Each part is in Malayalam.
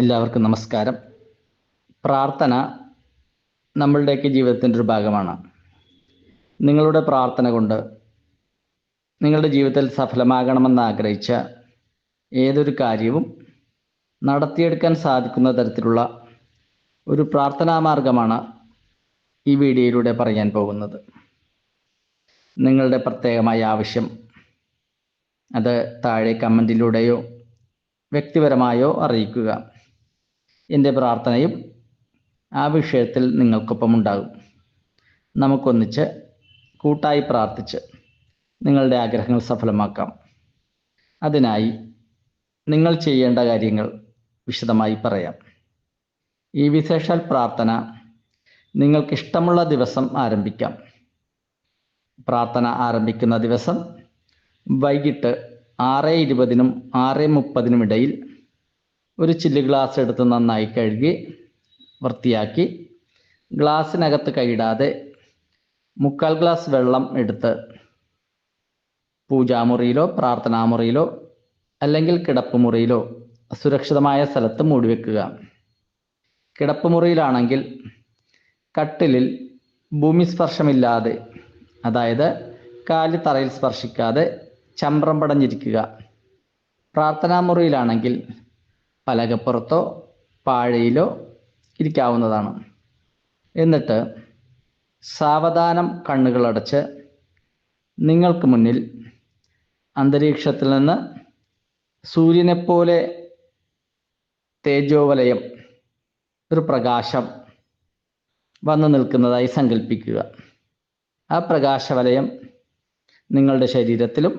എല്ലാവർക്കും നമസ്കാരം. പ്രാർത്ഥന നമ്മളുടെയൊക്കെ ജീവിതത്തിന്റെ ഒരു ഭാഗമാണ്. നിങ്ങളുടെ പ്രാർത്ഥന കൊണ്ട് നിങ്ങളുടെ ജീവിതത്തിൽ സഫലമാകണമെന്ന് ആഗ്രഹിച്ച ഏതൊരു കാര്യവും നടത്തിയെടുക്കാൻ സാധിക്കുന്ന തരത്തിലുള്ള ഒരു പ്രാർത്ഥനാ മാർഗമാണ് ഈ വീഡിയോയിലൂടെ പറയാൻ പോകുന്നത്. നിങ്ങളുടെ പ്രത്യേകമായ ആവശ്യം അത് താഴെ കമന്റിലൂടെയോ വ്യക്തിപരമായോ അറിയിക്കുക. എന്റെ പ്രാർത്ഥനയും ആ വിഷയത്തിൽ നിങ്ങൾക്കൊപ്പം ഉണ്ടാകും. നമുക്കൊന്നിച്ച് കൂട്ടായി പ്രാർത്ഥിച്ച് നിങ്ങളുടെ ആഗ്രഹങ്ങൾ സഫലമാക്കാം. അതിനായി നിങ്ങൾ ചെയ്യേണ്ട കാര്യങ്ങൾ വിശദമായി പറയാം. ഈ വിശേഷാൽ പ്രാർത്ഥന നിങ്ങൾക്കിഷ്ടമുള്ള ദിവസം ആരംഭിക്കാം. പ്രാർത്ഥന ആരംഭിക്കുന്ന ദിവസം വൈകിട്ട് ആറ് ഇരുപതിനും ആറ് മുപ്പതിനും ഇടയിൽ ഒരു ചില്ല് ഗ്ലാസ് എടുത്ത് നന്നായി കഴുകി വൃത്തിയാക്കി. ഗ്ലാസ്സിനകത്ത് കൈയിടാതെ മുക്കാൽ ഗ്ലാസ് വെള്ളം എടുത്ത് പൂജാമുറിയിലോ പ്രാർത്ഥനാമുറിയിലോ അല്ലെങ്കിൽ കിടപ്പുമുറിയിലോ സുരക്ഷിതമായ സ്ഥലത്ത് മൂടിവെക്കുക കിടപ്പുമുറിയിലാണെങ്കിൽ കട്ടിലിൽ ഭൂമി സ്പർശമില്ലാതെ അതായത് കാൽ തറയിൽ സ്പർശിക്കാതെ ചമ്രം പടഞ്ഞിരിക്കുക. പ്രാർത്ഥനാമുറിയിലാണെങ്കിൽ പലകപ്പുറത്തോ പാഴയിലോ ഇരിക്കാവുന്നതാണ്. എന്നിട്ട് സാവധാനം കണ്ണുകളടച്ച് നിങ്ങൾക്ക് മുന്നിൽ അന്തരീക്ഷത്തിൽ നിന്ന് സൂര്യനെപ്പോലെ തേജോവലയം ഒരു പ്രകാശം വന്നു നിൽക്കുന്നതായി സങ്കല്പിക്കുക ആ പ്രകാശവലയം നിങ്ങളുടെ ശരീരത്തിലും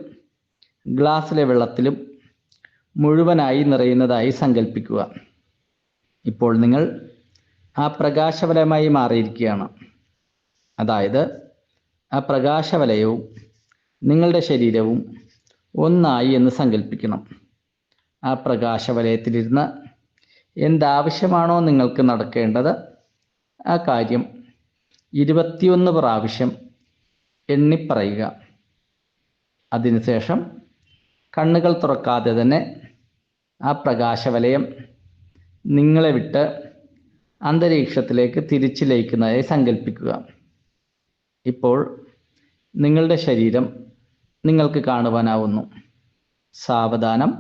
ഗ്ലാസ്സിലെ വെള്ളത്തിലും മുഴുവനായി നിറയുന്നതായി സങ്കല്പിക്കുക ഇപ്പോൾ നിങ്ങൾ ആ പ്രകാശവലയമായി മാറിയിരിക്കുകയാണ്. അതായത് ആ പ്രകാശവലയവും നിങ്ങളുടെ ശരീരവും ഒന്നായി എന്ന് സങ്കല്പിക്കണം ആ പ്രകാശവലയത്തിലിരുന്ന് എന്താവശ്യമാണോ നിങ്ങൾക്ക് നടക്കേണ്ടത് ആ കാര്യം ഇരുപത്തിയൊന്ന് പ്രാവശ്യം എണ്ണിപ്പറയുക. അതിനുശേഷം കണ്ണുകൾ തുറക്കാതെ തന്നെ ആ പ്രകാശവലയം നിങ്ങളെ വിട്ട് അന്തരീക്ഷത്തിലേക്ക് തിരിച്ചു ലയിക്കുന്നതായി സങ്കല്പിക്കുക ഇപ്പോൾ നിങ്ങളുടെ ശരീരം നിങ്ങൾക്ക് കാണുവാനാവുന്നു. സാവധാനം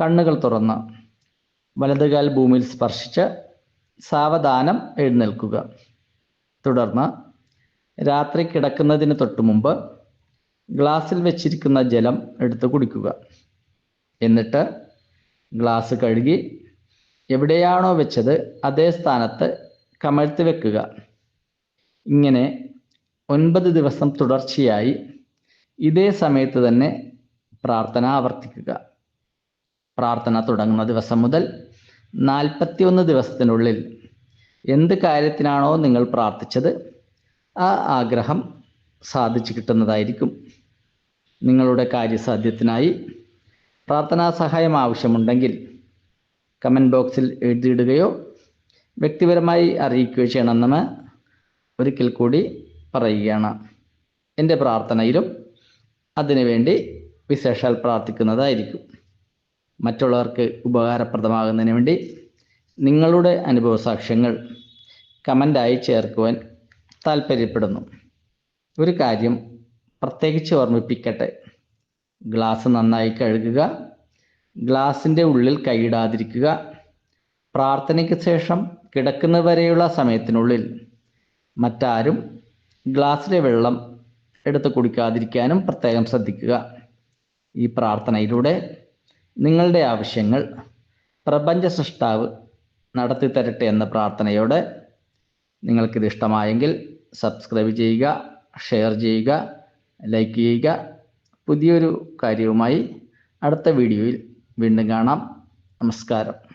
കണ്ണുകൾ തുറന്ന് വലതുകാൽ ഭൂമിയിൽ സ്പർശിച്ച് സാവധാനം എഴുന്നേൽക്കുക. തുടർന്ന് രാത്രി കിടക്കുന്നതിന് തൊട്ടു മുമ്പ് ഗ്ലാസ്സിൽ വെച്ചിരിക്കുന്ന ജലം എടുത്ത് കുടിക്കുക. എന്നിട്ട് ഗ്ലാസ് കഴുകി എവിടെയാണോ വെച്ചത് അതേ സ്ഥാനത്ത് കമഴ്ത്തി വെക്കുക. ഇങ്ങനെ ഒൻപത് ദിവസം തുടർച്ചയായി ഇതേ സമയത്ത് തന്നെ പ്രാർത്ഥന ആവർത്തിക്കുക. പ്രാർത്ഥന തുടങ്ങുന്ന ദിവസം മുതൽ നാൽപ്പത്തിയൊന്ന് ദിവസത്തിനുള്ളിൽ എന്ത് കാര്യത്തിനാണോ നിങ്ങൾ പ്രാർത്ഥിച്ചത് ആ ആഗ്രഹം സാധിച്ചു കിട്ടുന്നതായിരിക്കും നിങ്ങളുടെ കാര്യസാധ്യത്തിനായി. പ്രാർത്ഥനാ സഹായം ആവശ്യമുണ്ടെങ്കിൽ കമന്റ് ബോക്സിൽ എഴുതിയിടുകയോ വ്യക്തിപരമായി അറിയിക്കുകയോ ചെയ്യണമെന്ന് ഒരിക്കൽ കൂടി പറയുകയാണ്. എന്റെ പ്രാർത്ഥനയിലും അതിനുവേണ്ടി വിശേഷാൽ പ്രാർത്ഥിക്കുന്നതായിരിക്കും. മറ്റുള്ളവർക്ക് ഉപകാരപ്രദമാകുന്നതിന് വേണ്ടി നിങ്ങളുടെ അനുഭവ സാക്ഷ്യങ്ങൾ കമന്റായി ചേർക്കുവാൻ താല്പര്യപ്പെടുന്നു ഒരു കാര്യം പ്രത്യേകിച്ച് ഓർമ്മിപ്പിക്കട്ടെ. ഗ്ലാസ് നന്നായി കഴുകുക ഗ്ലാസിന്റെ ഉള്ളിൽ കൈയിടാതിരിക്കുക പ്രാർത്ഥനയ്ക്ക് ശേഷം കിടക്കുന്നവരെയുള്ള സമയത്തിനുള്ളിൽ മറ്റാരും ഗ്ലാസ്സിലെ വെള്ളം എടുത്ത് കുടിക്കാതിരിക്കാനും പ്രത്യേകം ശ്രദ്ധിക്കുക. ഈ പ്രാർത്ഥനയിലൂടെ നിങ്ങളുടെ ആവശ്യങ്ങൾ പ്രപഞ്ച സൃഷ്ടാവ് നടത്തി തരട്ടെ എന്ന പ്രാർത്ഥനയോടെ നിങ്ങൾക്കിത് ഇഷ്ടമായെങ്കിൽ സബ്സ്ക്രൈബ് ചെയ്യുക ഷെയർ ചെയ്യുക ലൈക്ക് ചെയ്യുക. പുതിയൊരു കാര്യവുമായി അടുത്ത വീഡിയോയിൽ വീണ്ടും കാണാം. നമസ്കാരം.